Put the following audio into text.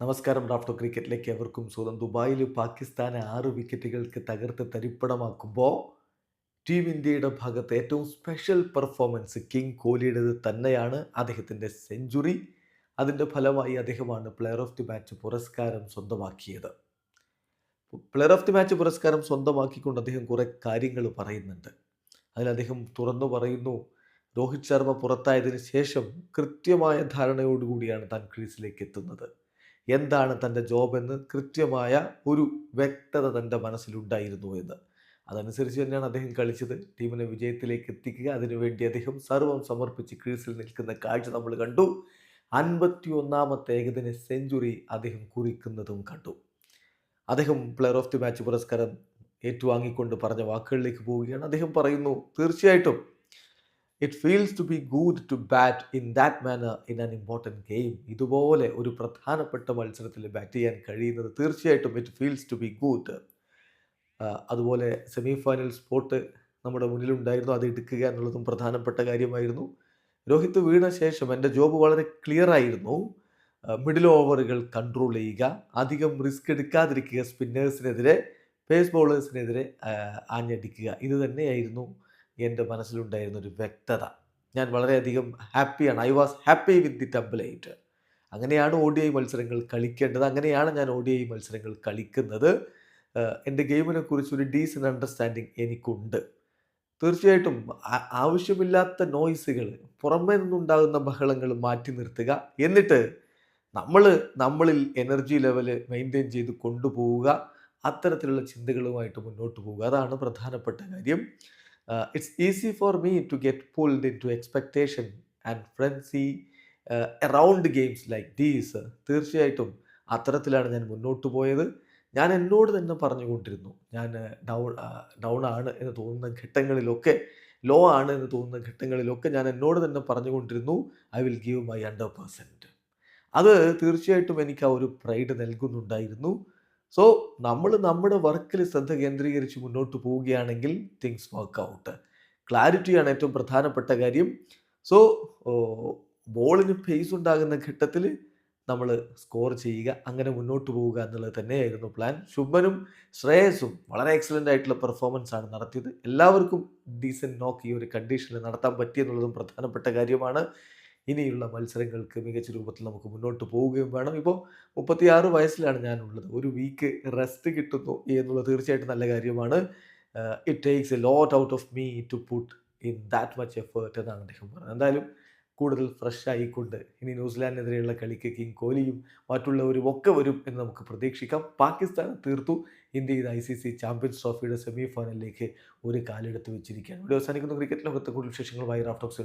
നമസ്കാരം റാഫ്റ്റോ ക്രിക്കറ്റിലേക്ക് എവർക്കും സ്വന്തം ദുബായിൽ പാകിസ്ഥാനെ ആറ് വിക്കറ്റുകൾക്ക് തകർത്ത് തരിപ്പണമാക്കുമ്പോൾ ടീം ഇന്ത്യയുടെ ഭാഗത്ത് ഏറ്റവും സ്പെഷ്യൽ പെർഫോമൻസ് കിങ് കോഹ്ലിയുടേത് തന്നെയാണ് അദ്ദേഹത്തിന്റെ സെഞ്ചുറി അതിന്റെ ഫലമായി അദ്ദേഹമാണ് പ്ലെയർ ഓഫ് ദി മാച്ച് പുരസ്കാരം സ്വന്തമാക്കിയത്. പ്ലെയർ ഓഫ് ദി മാച്ച് പുരസ്കാരം സ്വന്തമാക്കിക്കൊണ്ട് അദ്ദേഹം കുറേ കാര്യങ്ങൾ പറയുന്നുണ്ട്. അതിൽ അദ്ദേഹം തുറന്നു പറയുന്നു രോഹിത് ശർമ്മ പുറത്തായതിനു ശേഷം കൃത്യമായ ധാരണയോടുകൂടിയാണ് താൻ ക്രീസിലേക്ക് എത്തുന്നത്. എന്താണ് തന്റെ ജോബ് എന്ന് കൃത്യമായ ഒരു വ്യക്തത തന്റെ മനസ്സിലുണ്ടായിരുന്നു എന്ന്. അതനുസരിച്ച് തന്നെയാണ് അദ്ദേഹം കളിച്ചത്. ടീമിനെ വിജയത്തിലേക്ക് എത്തിക്കുക അതിനുവേണ്ടി അദ്ദേഹം സർവം സമർപ്പിച്ച് ക്രീസിൽ നിൽക്കുന്ന കാഴ്ച നമ്മൾ കണ്ടു. അൻപത്തി ഒന്നാമത്തെ ഏകദിന സെഞ്ചുറി അദ്ദേഹം കുറിക്കുന്നതും കണ്ടു. അദ്ദേഹം പ്ലെയർ ഓഫ് ദി മാച്ച് പുരസ്കാരം ഏറ്റുവാങ്ങിക്കൊണ്ട് പറഞ്ഞ വാക്കുകളിലേക്ക് പോവുകയാണ്. അദ്ദേഹം പറയുന്നു തീർച്ചയായിട്ടും it feels to be good to bat in that manner in an important game ഇതുപോലെ ഒരു പ്രധാനപ്പെട്ട മത്സരത്തിൽ ബാറ്റ് ചെയ്യാൻ കഴിയുന്നത് തീർച്ചയായിട്ടും it feels to be good അതുപോലെ സെമി ഫൈനൽ സ്പോട്ട് നമ്മുടെ മുന്നിലുണ്ടായിരുന്നു. അത് എടുക്കുക എന്നുള്ളതും പ്രധാനപ്പെട്ട കാര്യമായിരുന്നു. രോഹിത് വീണ ശേഷം എന്റെ ജോബ് വളരെ ക്ലിയർ ആയിരുന്നു. മിഡിൽ ഓവറുകൾ കൺട്രോൾ ചെയ്യുക. അധികം റിസ്ക് എടുക്കാതിരിക്കുക സ്പിന്നേഴ്സിനെതിരെ പേസ് ബോളേഴ്സിനെതിരെ ആഞ്ഞടിക്കുക. ഇത് തന്നെയായിരുന്നു. എന്റെ മനസ്സിലുണ്ടായിരുന്ന ഒരു വ്യക്തത. ഞാൻ വളരെയധികം ഹാപ്പിയാണ്. I was happy with the template അങ്ങനെയാണ് ഒ ഡി ഐ മത്സരങ്ങൾ കളിക്കേണ്ടത്. അങ്ങനെയാണ് ഞാൻ ഒ ഡി ഐ മത്സരങ്ങൾ കളിക്കുന്നത്. എന്റെ ഗെയിമിനെ കുറിച്ച് ഒരു ഡീസന്റ് അണ്ടർസ്റ്റാൻഡിങ് എനിക്കുണ്ട്. തീർച്ചയായിട്ടും ആവശ്യമില്ലാത്ത നോയ്സുകൾ പുറമേ നിന്നുണ്ടാകുന്ന ബഹളങ്ങൾ മാറ്റി നിർത്തുക. എന്നിട്ട് നമ്മൾ നമ്മളിൽ എനർജി ലെവൽ മെയിന്റെയിൻ ചെയ്ത് കൊണ്ടുപോവുക. അത്തരത്തിലുള്ള ചിന്തകളുമായിട്ട് മുന്നോട്ട് പോവുക. അതാണ് പ്രധാനപ്പെട്ട കാര്യം. It's easy for me to get pulled in to expectation and frenzy around games like these തീർച്ചയായിട്ടും അത്തരത്തിലാണ് ഞാൻ മുന്നോട്ട് പോയത്. ഞാൻ എന്നോട് തന്നെ പറഞ്ഞുകൊണ്ടിരുന്നു. ഞാൻ ഡൗൺ ഡൗൺ ആണ് എന്ന് തോന്നുന്ന ഘട്ടങ്ങളിലൊക്കെ ലോ ആണ് എന്ന് തോന്നുന്ന ഘട്ടങ്ങളിലൊക്കെ ഞാൻ എന്നോട് തന്നെ പറഞ്ഞുകൊണ്ടിരുന്നു I will give my hundred percent അത് തീർച്ചയായിട്ടും എനിക്ക് ആ ഒരു പ്രൈഡ് നൽകുന്നുണ്ടായിരുന്നു. സോ നമ്മൾ നമ്മുടെ വർക്കിൽ ശ്രദ്ധ കേന്ദ്രീകരിച്ച് മുന്നോട്ട് പോവുകയാണെങ്കിൽ തിങ്സ് വർക്ക് ഔട്ട് ക്ലാരിറ്റിയാണ് ഏറ്റവും പ്രധാനപ്പെട്ട കാര്യം. സോ ബോളിന് ഫേസ് ഉണ്ടാകുന്ന ഘട്ടത്തിൽ നമ്മൾ സ്കോർ ചെയ്യുക അങ്ങനെ മുന്നോട്ട് പോവുക എന്നുള്ളത് തന്നെയായിരുന്നു പ്ലാൻ ശുഭനും ശ്രേയസും വളരെ എക്സലന്റ് ആയിട്ടുള്ള പെർഫോമൻസ് ആണ് നടത്തിയത്. എല്ലാവർക്കും ഡീസന്റ് നോക്ക് ഈ ഒരു കണ്ടീഷനിൽ നടത്താൻ പറ്റിയെന്നുള്ളതും പ്രധാനപ്പെട്ട കാര്യമാണ്. ഇനിയുള്ള മത്സരങ്ങൾക്ക് മികച്ച രൂപത്തിൽ നമുക്ക് മുന്നോട്ട് പോവുകയും വേണം. ഇപ്പോൾ മുപ്പത്തിയാറ് വയസ്സിലാണ് ഞാനുള്ളത്. ഒരു വീക്ക് റെസ്റ്റ് കിട്ടുന്നു എന്നുള്ളത് തീർച്ചയായിട്ടും നല്ല കാര്യമാണ്. It takes a lot out of me to put in that much effort എന്നാണ് അദ്ദേഹം പറഞ്ഞത്. എന്തായാലും കൂടുതൽ ഫ്രഷ് ആയിക്കൊണ്ട് ഇനി ന്യൂസിലാൻഡിനെതിരെയുള്ള കളിക്ക് കിങ് കോഹ്ലിയും മറ്റുള്ളവരും ഒക്കെ വരും എന്ന് നമുക്ക് പ്രതീക്ഷിക്കാം. പാകിസ്ഥാൻ തീർത്തു. India I C C champions ട്രോഫിയുടെ semi ഫൈനലിലേക്ക് ഒരു കാലെടുത്ത് വെച്ചിരിക്കുകയാണ്. ഇവിടെ അവസാനിക്കുന്ന. ക്രിക്കറ്റ് ലോകത്തെ കൂടുതൽ വിശേഷങ്ങളുമായി റാഫ്റ്റോക്സ്